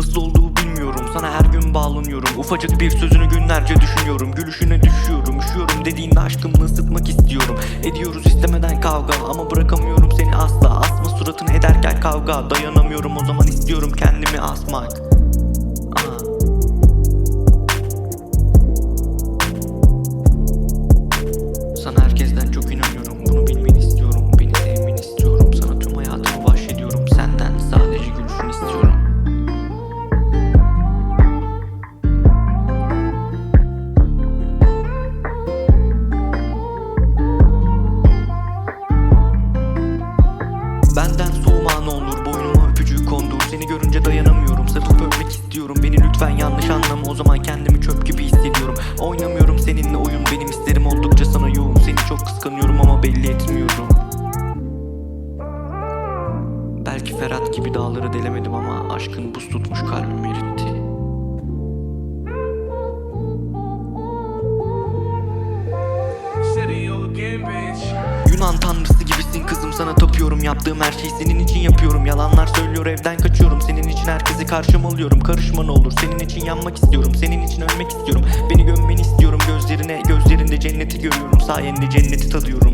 Nasıl olduğu bilmiyorum. Sana her gün bağlanıyorum. Ufacık bir sözünü günlerce düşünüyorum. Gülüşüne düşüyorum. Üşüyorum dediğinde aşkımı ısıtmak istiyorum. Ediyoruz istemeden kavga ama bırakamıyorum seni asla. Asma suratını ederken kavga. Dayanamıyorum o zaman istiyorum kendimi asmak Benden soğuma ne olur Boynuma öpücüğü kondur. Seni görünce dayanamıyorum Sarılıp öpmek istiyorum. Beni lütfen yanlış anlama O zaman kendimi çöp gibi hissediyorum. Oynamıyorum seninle oyun Benim isterim oldukça sana yoğun. Seni çok kıskanıyorum ama belli etmiyorum. Belki Ferhat gibi dağları delemedim ama Aşkın buz tutmuş kalbimi sana tapıyorum Yaptığım her şeyi senin için yapıyorum. Yalanlar söylüyor evden kaçıyorum. Senin için herkesi karşıma alıyorum. Karışma ne olur senin için yanmak istiyorum. Senin için ölmek istiyorum. Beni gömmeni istiyorum gözlerine Gözlerinde cenneti görüyorum. Sayende cenneti tadıyorum